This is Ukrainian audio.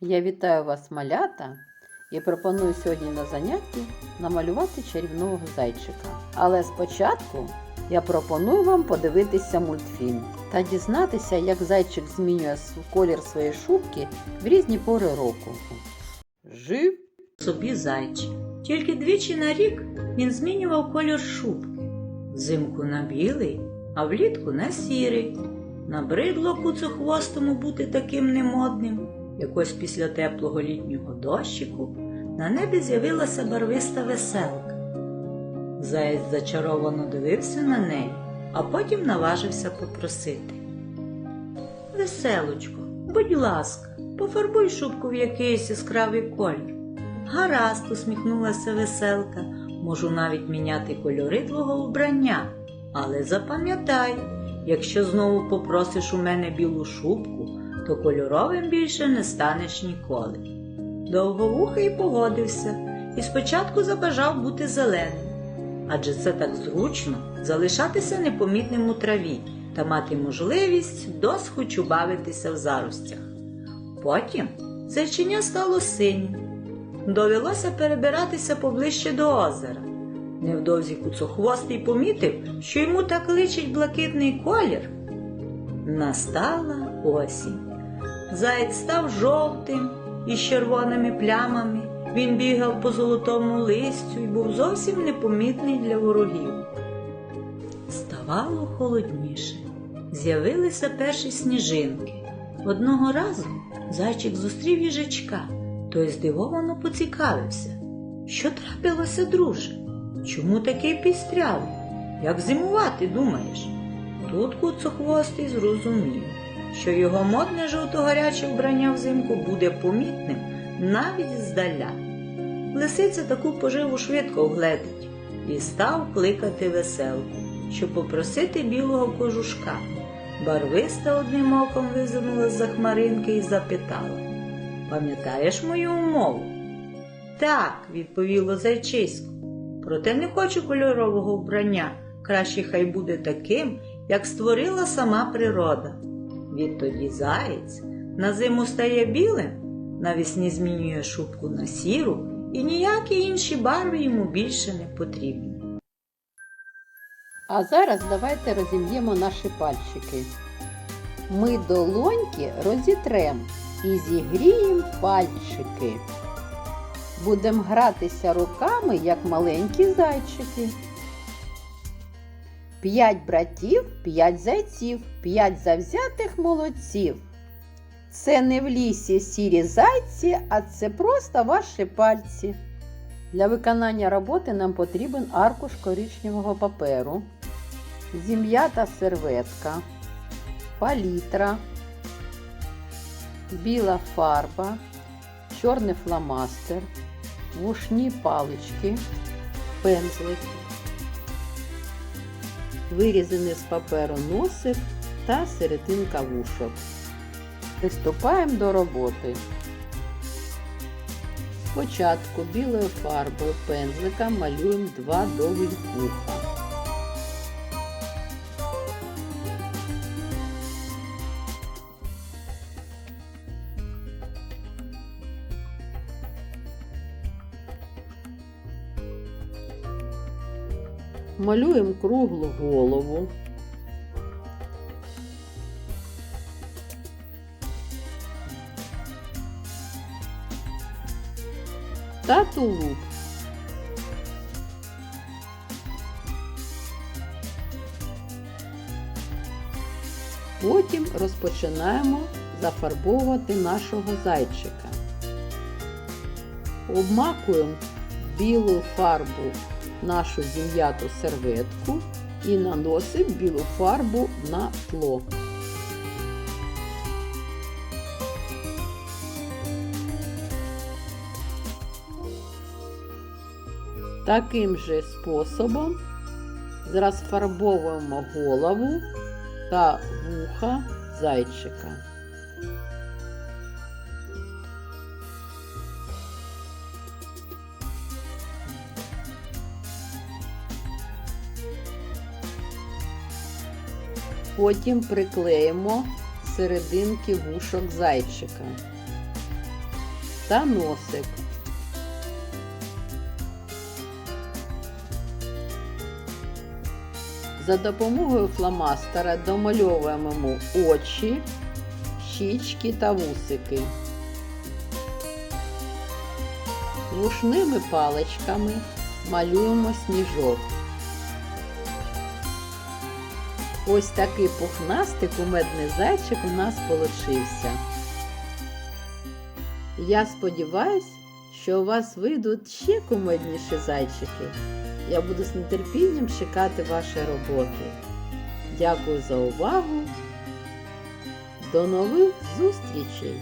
Я вітаю вас, малята, і пропоную сьогодні на занятті намалювати чарівного зайчика. Але спочатку я пропоную вам подивитися мультфільм та дізнатися, як зайчик змінює колір своєї шубки в різні пори року. Жив собі зайчик. Тільки двічі на рік він змінював колір шубки. Взимку на білий, а влітку на сірий. Набридло куцохвостому бути таким немодним. Якось після теплого літнього дощику на небі з'явилася барвиста веселка. Заєць зачаровано дивився на неї, а потім наважився попросити. Веселочко, будь ласка, пофарбуй шубку в якийсь яскравий колір. Гаразд, усміхнулася веселка. Можу навіть міняти кольори твого вбрання. Але запам'ятай, якщо знову попросиш у мене білу шубку, то кольоровим більше не станеш ніколи. Довговухий погодився і спочатку забажав бути зеленим. Адже це так зручно залишатися непомітним у траві та мати можливість досхочу бавитися в заростях. Потім зайчиня стало синім. Довелося перебиратися поближче до озера. Невдовзі куцохвостий помітив, що йому так личить блакитний колір. Настала осінь. Заєць став жовтим із червоними плямами. Він бігав по золотому листю і був зовсім непомітний для ворогів. Ставало холодніше. З'явилися перші сніжинки. Одного разу зайчик зустрів їжачка. Той здивовано поцікавився. Що трапилося, друже? Чому такий пістрявий? Як зимувати, думаєш? Тут куцохвостий зрозумів, що його модне жовто-гаряче вбрання взимку буде помітним навіть здаля. Лисиця таку поживу швидко вгледить і став кликати веселку, щоб попросити білого кожушка. Барвиста одним оком визирнула з-за хмаринки і запитала Пам'ятаєш мою умову? Так, відповіло зайчисько. Проте не хочу кольорового вбрання. Краще хай буде таким, як створила сама природа. Відтоді заєць на зиму стає білим, навесні змінює шубку на сіру, і ніякі інші барви йому більше не потрібні. А зараз давайте розім'ємо наші пальчики. Ми долоньки розітрем і зігріємо пальчики. Будемо гратися руками, як маленькі зайчики. П'ять братів, п'ять зайців, п'ять завзятих молодців. Це не в лісі сірі зайці, а це просто ваші пальці. Для виконання роботи нам потрібен аркуш коричневого паперу, зім'ята серветка, палітра, біла фарба, чорний фломастер, вушні палички, пензлик, вирізаний з паперу носик та серединка вушок. Приступаємо до роботи. Спочатку білою фарбою пензлика малюємо два довгих вуха. Малюємо круглу голову. Та тулуб. Потім розпочинаємо зафарбовувати нашого зайчика. Обмакуємо білу фарбу нашу зім'яту серветку і наносимо білу фарбу на тло. Таким же способом розфарбовуємо голову та вуха зайчика. Потім приклеїмо серединки вушок зайчика. та носик. За допомогою фломастера домальовуємо очі, щічки та вусики. Вушними паличками малюємо сніжок. Ось такий пухнастий кумедний зайчик у нас получився. Я сподіваюсь, що у вас вийдуть ще кумедніші зайчики. Я буду з нетерпінням чекати ваші роботи. Дякую за увагу. До нових зустрічей!